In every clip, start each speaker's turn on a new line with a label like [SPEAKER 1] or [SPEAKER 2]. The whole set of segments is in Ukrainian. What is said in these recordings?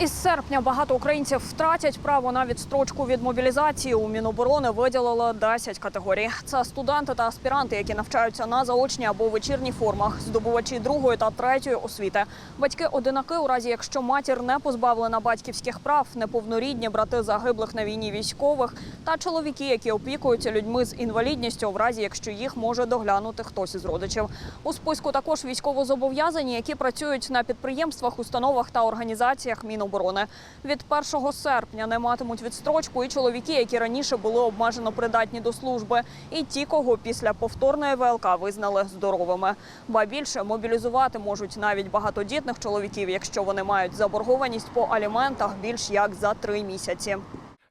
[SPEAKER 1] Із серпня багато українців втратять право на відстрочку від мобілізації. У Міноборони виділили 10 категорій. Це студенти та аспіранти, які навчаються на заочній або вечірній формах, здобувачі другої та третьої освіти. Батьки одинаки, у разі якщо матір не позбавлена батьківських прав, неповнорідні брати загиблих на війні військових та чоловіки, які опікуються людьми з інвалідністю, в разі якщо їх може доглянути хтось із родичів. У списку також військовозобов'язані, які працюють на підприємствах, установах та організаціях Міноборони. Від 1 серпня не матимуть відстрочку і чоловіки, які раніше були обмежено придатні до служби, і ті, кого після повторної ВЛК визнали здоровими. Ба більше мобілізувати можуть навіть багатодітних чоловіків, якщо вони мають заборгованість по аліментах більш як за три місяці.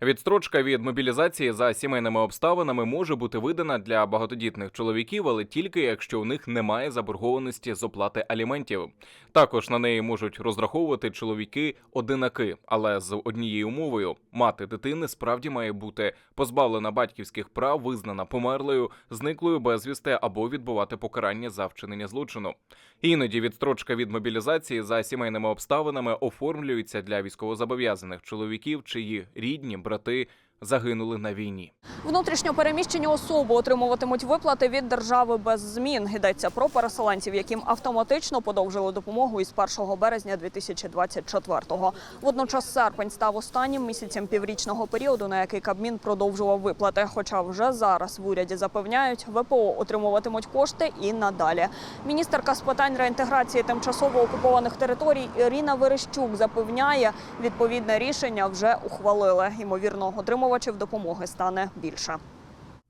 [SPEAKER 2] Відстрочка від мобілізації за сімейними обставинами може бути видана для багатодітних чоловіків, але тільки якщо у них немає заборгованості з оплати аліментів. Також на неї можуть розраховувати чоловіки одинаки, але з однією умовою: мати дитини справді має бути позбавлена батьківських прав, визнана померлою, зниклою безвісти або відбувати покарання за вчинення злочину. Іноді відстрочка від мобілізації за сімейними обставинами оформлюється для військовозобов'язаних чоловіків, чиї рідні supratai, загинули на війні.
[SPEAKER 1] Внутрішньо переміщені особи отримуватимуть виплати від держави без змін. Йдеться про переселенців, яким автоматично подовжили допомогу із 1 березня 2024-го. Водночас серпень став останнім місяцем піврічного періоду, на який Кабмін продовжував виплати. Хоча вже зараз в уряді запевняють, ВПО отримуватимуть кошти і надалі. Міністерка з питань реінтеграції тимчасово окупованих територій Ірина Верещук запевняє, відповідне рішення вже ухвалили. Ймовірно, отримувачів допомоги стане більше.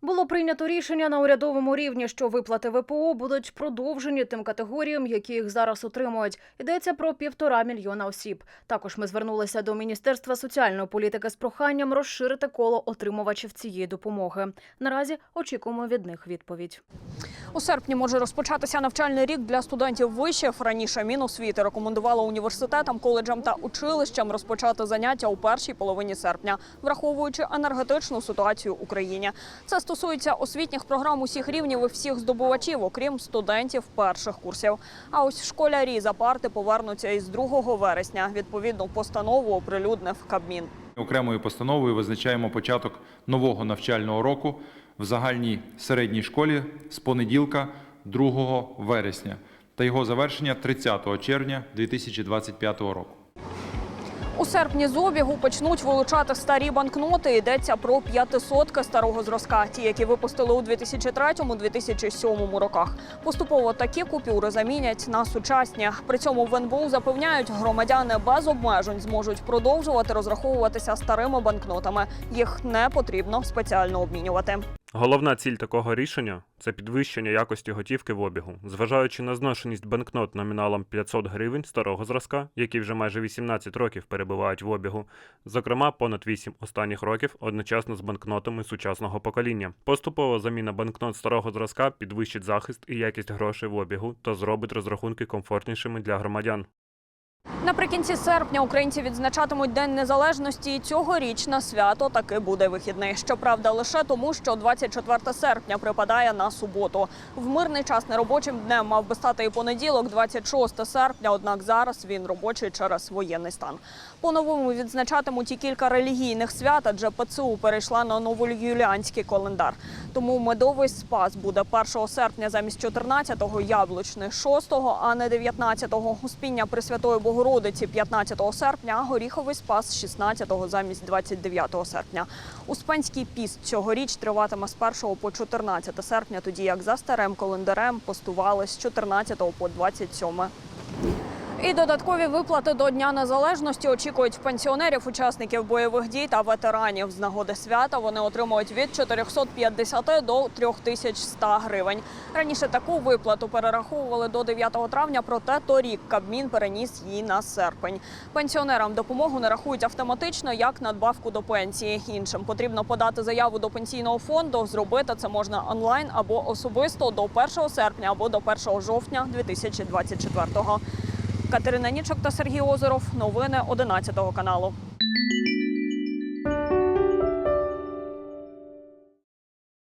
[SPEAKER 3] Було прийнято рішення на урядовому рівні, що виплати ВПО будуть продовжені тим категоріям, які їх зараз отримують. Йдеться про півтора мільйона осіб. Також ми звернулися до Міністерства соціальної політики з проханням розширити коло отримувачів цієї допомоги. Наразі очікуємо від них відповідь.
[SPEAKER 1] У серпні може розпочатися навчальний рік для студентів вишів. Раніше Міносвіти рекомендувала університетам, коледжам та училищам розпочати заняття у першій половині серпня, враховуючи енергетичну ситуацію в Україні. Це стосується освітніх програм усіх рівнів і всіх здобувачів, окрім студентів перших курсів. А ось школярі за парти повернуться із 2 вересня. Відповідну постанову оприлюднив Кабмін.
[SPEAKER 4] Окремою постановою визначаємо початок нового навчального року в загальній середній школі з понеділка 2 вересня та його завершення 30 червня 2025 року.
[SPEAKER 1] У серпні з обігу почнуть вилучати старі банкноти. Йдеться про п'ятисотки старого зразка, ті, які випустили у 2003-2007 роках. Поступово такі купюри замінять на сучасні. При цьому в НБУ запевняють, громадяни без обмежень зможуть продовжувати розраховуватися старими банкнотами. Їх не потрібно спеціально обмінювати.
[SPEAKER 5] Головна ціль такого рішення це підвищення якості готівки в обігу, зважаючи на зношеність банкнот номіналом 500 гривень старого зразка, які вже майже 18 років перебувають в обігу, зокрема понад 8 останніх років одночасно з банкнотами сучасного покоління. Поступова заміна банкнот старого зразка підвищить захист і якість грошей в обігу та зробить розрахунки комфортнішими для громадян.
[SPEAKER 1] Наприкінці серпня українці відзначатимуть День Незалежності. І цьогоріч на свято таки буде вихідний. Щоправда, лише тому, що 24 серпня припадає на суботу. В мирний час неробочим днем мав би стати і понеділок, 26 серпня. Однак зараз він робочий через воєнний стан. По-новому відзначатимуть і кілька релігійних свят, адже ПЦУ перейшла на новоюліанський календар. Тому медовий спас буде 1 серпня замість 14-го, яблучний 6-го, а не 19-го. Успіння Пресвятої Богородиці 15 серпня, а горіховий спас 16-го замість 29 серпня. Успенський піст цьогоріч триватиме з 1 по 14 серпня, тоді як за старим календарем постували з 14 по 27. І додаткові виплати до Дня Незалежності очікують пенсіонерів, учасників бойових дій та ветеранів. З нагоди свята вони отримують від 450 до 3100 гривень. Раніше таку виплату перераховували до 9 травня, проте торік Кабмін переніс її на серпень. Пенсіонерам допомогу не рахують автоматично як надбавку до пенсії. Іншим потрібно подати заяву до пенсійного фонду. Зробити це можна онлайн або особисто до 1 серпня або до 1 жовтня 2024-го. Катерина Нічок та Сергій Озеров. Новини 11 каналу.